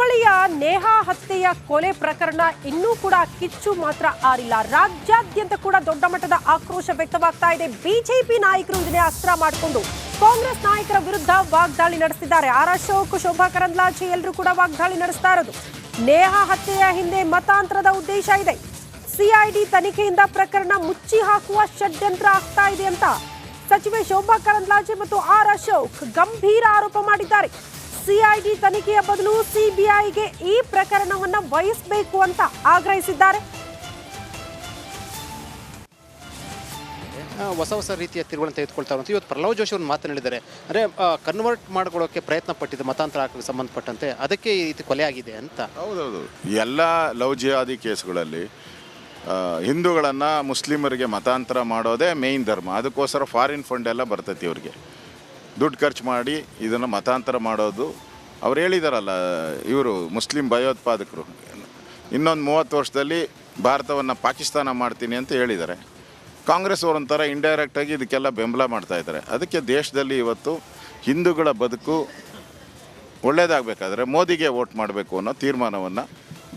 ಹುಬ್ಬಳ್ಳಿಯ ನೇಹಾ ಹತ್ಯೆಯ ಕೊಲೆ ಪ್ರಕರಣ ಇನ್ನೂ ಕೂಡ ಕಿಚ್ಚು ಮಾತ್ರ ಆರಿಲ್ಲ. ರಾಜ್ಯಾದ್ಯಂತ ಕೂಡ ದೊಡ್ಡ ಮಟ್ಟದ ಆಕ್ರೋಶ ವ್ಯಕ್ತವಾಗ್ತಾ ಇದೆ. ಬಿಜೆಪಿ ನಾಯಕರು ಇದನ್ನೇ ಅಸ್ತ್ರ ಮಾಡಿಕೊಂಡು ಕಾಂಗ್ರೆಸ್ ನಾಯಕರ ವಿರುದ್ಧ ವಾಗ್ದಾಳಿ ನಡೆಸಿದ್ದಾರೆ ಆರ್ ಅಶೋಕ್ ಶೋಭಾ ಕರಂದ್ಲಾಜೆ ಎಲ್ಲರೂ ಕೂಡ ವಾಗ್ದಾಳಿ ನಡೆಸ್ತಾ ಇರೋದು. ನೇಹಾ ಹತ್ಯೆಯ ಹಿಂದೆ ಮತಾಂತರದ ಉದ್ದೇಶ ಇದೆ. ಸಿಐಡಿ ತನಿಖೆಯಿಂದ ಪ್ರಕರಣ ಮುಚ್ಚಿ ಹಾಕುವ ಷಡ್ಯಂತ್ರ ಆಗ್ತಾ ಇದೆ ಅಂತ ಸಚಿವೆ ಶೋಭಾ ಕರಂದ್ಲಾಜೆ ಮತ್ತು ಆರ್ ಅಶೋಕ್ ಗಂಭೀರ ಆರೋಪ ಮಾಡಿದ್ದಾರೆ. ಸಿಐಡಿ ತನಿಖೆಯ ಬದಲು ಸಿಬಿಐಗೆ ಈ ಪ್ರಕರಣವನ್ನ ವಹಿಸಬೇಕು ಅಂತ ಆಗ್ರಹಿಸಿದ್ದಾರೆ. ಹೊಸ ಹೊಸ ರೀತಿಯ ತಿರುಗಳನ್ನು ತೆಗೆದುಕೊಳ್ತಾ ಇರುವಂಥ ಇವತ್ತು ಪ್ರಹ್ಲಾದ್ ಜೋಶಿ ಅವರು ಮಾತನಾಡಿದ್ದಾರೆ. ಅಂದರೆ ಕನ್ವರ್ಟ್ ಮಾಡ್ಕೊಳ್ಳೋಕೆ ಪ್ರಯತ್ನ ಪಟ್ಟಿದ್ದು ಮತಾಂತರ ಹಾಕಕ್ಕೆ ಸಂಬಂಧಪಟ್ಟಂತೆ ಅದಕ್ಕೆ ಈ ರೀತಿ ಕೊಲೆ ಆಗಿದೆ ಅಂತ. ಹೌದೌದು. ಎಲ್ಲ ಲವ್ ಜಿಯಾದಿ ಕೇಸ್ಗಳಲ್ಲಿ ಹಿಂದೂಗಳನ್ನು ಮುಸ್ಲಿಮರಿಗೆ ಮತಾಂತರ ಮಾಡೋದೇ ಮೇಯ್ನ್ ಧರ್ಮ. ಅದಕ್ಕೋಸ್ಕರ ಫಾರಿನ್ ಫಂಡ್ ಎಲ್ಲ ಬರ್ತೈತಿ ಇವ್ರಿಗೆ. ದುಡ್ಡು ಖರ್ಚು ಮಾಡಿ ಇದನ್ನು ಮತಾಂತರ ಮಾಡೋದು ಅವ್ರು ಹೇಳಿದಾರಲ್ಲ, ಇವರು ಮುಸ್ಲಿಂ ಭಯೋತ್ಪಾದಕರು. ಇನ್ನೊಂದು ಮೂವತ್ತು ವರ್ಷದಲ್ಲಿ ಭಾರತವನ್ನು ಪಾಕಿಸ್ತಾನ ಮಾಡ್ತೀನಿ ಅಂತ ಹೇಳಿದ್ದಾರೆ ಕಾಂಗ್ರೆಸ್ ಅವರೊಂಥರ ಇಂಡೈರೆಕ್ಟಾಗಿ ಇದಕ್ಕೆಲ್ಲ ಬೆಂಬಲ ಮಾಡ್ತಾ ಇದ್ದಾರೆ ಅದಕ್ಕೆ ದೇಶದಲ್ಲಿ ಇವತ್ತು ಹಿಂದೂಗಳ ಬದುಕು ಒಳ್ಳೇದಾಗಬೇಕಾದ್ರೆ ಮೋದಿಗೆ ವೋಟ್ ಮಾಡಬೇಕು ಅನ್ನೋ ತೀರ್ಮಾನವನ್ನು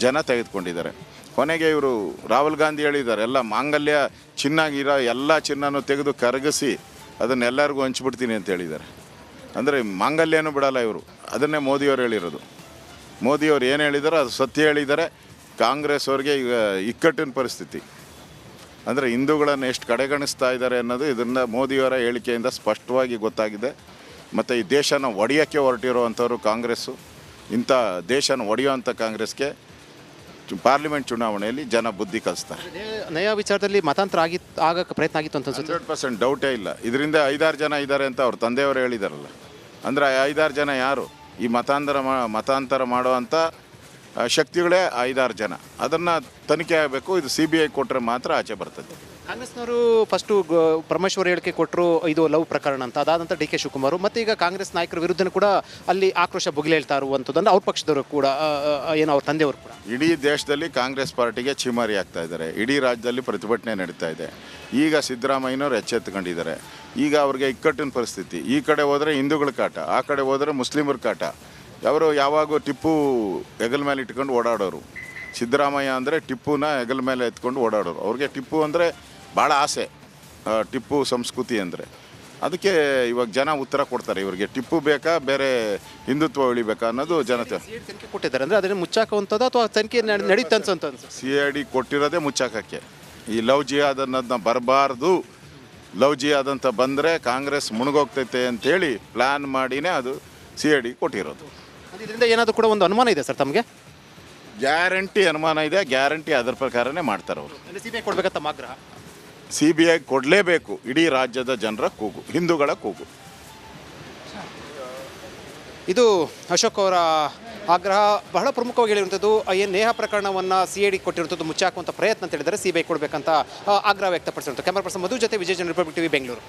ಜನ ತೆಗೆದುಕೊಂಡಿದ್ದಾರೆ. ಕೊನೆಗೆ ಇವರು ರಾಹುಲ್ ಗಾಂಧಿ ಹೇಳಿದ್ದಾರೆ ಎಲ್ಲ ಮಾಂಗಲ್ಯ ಚಿನ್ನಾಗಿರೋ ಎಲ್ಲ ಚಿನ್ನನೂ ತೆಗೆದು ಕರಗಿಸಿ ಅದನ್ನೆಲ್ಲರಿಗೂ ಹಂಚ್ಬಿಡ್ತೀನಿ ಅಂತ ಹೇಳಿದ್ದಾರೆ ಅಂದರೆ ಮಾಂಗಲ್ಯನೂ ಬಿಡಲ್ಲ ಇವರು. ಅದನ್ನೇ ಮೋದಿಯವರು ಹೇಳಿರೋದು. ಮೋದಿಯವರು ಏನು ಹೇಳಿದಾರೋ ಅದು ಸತ್ಯ ಹೇಳಿದ್ದಾರೆ ಕಾಂಗ್ರೆಸ್ ಅವ್ರಿಗೆ ಈಗ ಇಕ್ಕಟ್ಟಿನ ಪರಿಸ್ಥಿತಿ. ಅಂದರೆ ಹಿಂದೂಗಳನ್ನು ಎಷ್ಟು ಕಡೆಗಣಿಸ್ತಾ ಇದ್ದಾರೆ ಅನ್ನೋದು ಇದರಿಂದ ಮೋದಿಯವರ ಹೇಳಿಕೆಯಿಂದ ಸ್ಪಷ್ಟವಾಗಿ ಗೊತ್ತಾಗಿದೆ. ಮತ್ತು ಈ ದೇಶನ ಒಡೆಯೋಕ್ಕೆ ಹೊರಟಿರುವಂಥವ್ರು ಕಾಂಗ್ರೆಸ್ಸು. ಇಂಥ ದೇಶನ ಒಡೆಯುವಂಥ ಕಾಂಗ್ರೆಸ್ಗೆ ಪಾರ್ಲಿಮೆಂಟ್ ಚುನಾವಣೆಯಲ್ಲಿ ಜನ ಬುದ್ಧಿ ಕಲಿಸ್ತಾರೆ. ನಯ ವಿಚಾರದಲ್ಲಿ ಮತಾಂತರ ಆಗಿ ಆಗಕ್ಕೆ ಪ್ರಯತ್ನ ಆಗಿತ್ತು ಅಂತ ಹಂಡ್ರೆಡ್ ಪರ್ಸೆಂಟ್ ಡೌಟೇ ಇಲ್ಲ. ಇದರಿಂದ ಐದಾರು ಜನ ಇದ್ದಾರೆ ಅಂತ ಅವ್ರ ತಂದೆಯವರು ಹೇಳಿದಾರಲ್ಲ. ಅಂದರೆ ಐದಾರು ಜನ ಯಾರು? ಈ ಮತಾಂತರ ಮತಾಂತರ ಮಾಡುವಂಥ ಶಕ್ತಿಗಳೇ ಐದಾರು ಜನ. ಅದನ್ನು ತನಿಖೆ ಆಗಬೇಕು. ಇದು ಸಿ ಬಿ ಐ ಕೊಟ್ಟರೆ ಮಾತ್ರ ಆಚೆ ಬರ್ತದೆ. ಕಾಂಗ್ರೆಸ್ನವರು ಫಸ್ಟು ಪರಮೇಶ್ವರ್ ಹೇಳಿಕೆ ಕೊಟ್ಟರು ಇದು ಲವ್ ಪ್ರಕರಣ ಅಂತ. ಅದಾದಂಥ ಡಿ ಕೆ ಶಿವಕುಮಾರ್. ಮತ್ತು ಈಗ ಕಾಂಗ್ರೆಸ್ ನಾಯಕರ ವಿರುದ್ಧನೂ ಕೂಡ ಅಲ್ಲಿ ಆಕ್ರೋಶ ಬುಗಿಲೇಳ್ತಾ ಇರುವಂಥದ್ದು ಅವ್ರ ಪಕ್ಷದವರು ಕೂಡ ಏನು ಅವ್ರ ತಂದೆಯವರು ಕೂಡ. ಇಡೀ ದೇಶದಲ್ಲಿ ಕಾಂಗ್ರೆಸ್ ಪಾರ್ಟಿಗೆ ಚಿಮಾರಿ ಆಗ್ತಾ ಇದ್ದಾರೆ. ಇಡೀ ರಾಜ್ಯದಲ್ಲಿ ಪ್ರತಿಭಟನೆ ನಡೀತಾ ಇದೆ. ಈಗ ಸಿದ್ದರಾಮಯ್ಯನವರು ಎಚ್ಚೆತ್ತುಕೊಂಡಿದ್ದಾರೆ ಈಗ ಅವ್ರಿಗೆ ಇಕ್ಕಟ್ಟಿನ ಪರಿಸ್ಥಿತಿ. ಈ ಕಡೆ ಹೋದರೆ ಹಿಂದೂಗಳ ಕಾಟ, ಆ ಕಡೆ ಹೋದರೆ ಮುಸ್ಲಿಮರ ಕಾಟ. ಅವರು ಯಾವಾಗ ಟಿಪ್ಪು ಹೆಗಲ ಮೇಲೆ ಇಟ್ಕೊಂಡು ಓಡಾಡೋರು. ಸಿದ್ದರಾಮಯ್ಯ ಅಂದರೆ ಟಿಪ್ಪುನ ಹೆಗಲ ಮೇಲೆ ಎತ್ಕೊಂಡು ಓಡಾಡೋರು. ಅವ್ರಿಗೆ ಟಿಪ್ಪು ಅಂದರೆ ಭಾಳ ಆಸೆ ಟಿಪ್ಪು ಸಂಸ್ಕೃತಿ ಅಂದರೆ. ಅದಕ್ಕೆ ಇವಾಗ ಜನ ಉತ್ತರ ಕೊಡ್ತಾರೆ ಇವರಿಗೆ ಟಿಪ್ಪು ಬೇಕಾ ಬೇರೆ ಹಿಂದುತ್ವ ಉಳಿಬೇಕಾ ಅನ್ನೋದು ಜನತೆ. ತನಿಖೆ ಕೊಟ್ಟಿದ್ದಾರೆ ಅಂದರೆ ಅದನ್ನು ಮುಚ್ಚಾಕುವಂಥದ್ದು ಅಥವಾ ತನಿಖೆ ನಡೀತ ಸಿ ಐ ಡಿ ಕೊಟ್ಟಿರೋದೇ ಮುಚ್ಚಾಕಕ್ಕೆ. ಈ ಲವ್ ಜಿಹಾದ್ ಅನ್ನೋದನ್ನ ಬರಬಾರ್ದು. ಲವ್ ಜಿಯಾದ್ ಅಂತ ಬಂದರೆ ಕಾಂಗ್ರೆಸ್ ಮುಣಗೋಗ್ತೈತೆ ಅಂತೇಳಿ ಪ್ಲ್ಯಾನ್ ಮಾಡಿನೇ ಅದು ಸಿ ಐ ಡಿ ಕೊಟ್ಟಿರೋದು. ಇದರಿಂದ ಏನಾದರೂ ಕೂಡ ಒಂದು ಅನುಮಾನ ಇದೆ ಸರ್ ತಮಗೆ? ಗ್ಯಾರಂಟಿ ಅನುಮಾನ ಇದೆ ಗ್ಯಾರಂಟಿ ಅದರ ಪ್ರಕಾರನೇ ಮಾಡ್ತಾರೆ ಅವರು. ಸಿ ಬಿ ಐ ಕೊಡ್ಬೇಕಂತ ಆಗ್ರಹ ಸಿ ಬಿ ಐ ಕೊಡಲೇಬೇಕು ಇಡೀ ರಾಜ್ಯದ ಜನರ ಕೂಗು, ಹಿಂದೂಗಳ ಕೂಗು. ಇದು ಅಶೋಕ್ ಅವರ ಆಗ್ರಹ ಬಹಳ ಪ್ರಮುಖವಾಗಿ ಹೇಳಿರುವಂಥದ್ದು ಏನು ನೇಹ ಪ್ರಕರಣವನ್ನು ಸಿ ಐ ಡಿ ಕೊಟ್ಟಿರುವಂಥದ್ದು ಮುಚ್ಚಾಕುವಂಥ ಪ್ರಯತ್ನ ಅಂತ ಹೇಳಿದರೆ ಸಿ ಬಿ ಐ ಕೊಡಬೇಕಂತ ಆಗ್ರಹ ವ್ಯಕ್ತಪಡಿಸಿರುವಂಥ ಕ್ಯಾಮರಾ ಪರ್ಸನ್ ಮಧು ಜೊತೆ ವಿಜಯ ಜನ ರಿಪಬ್ಲಿಕ್ ಟಿವಿ ಬೆಂಗಳೂರು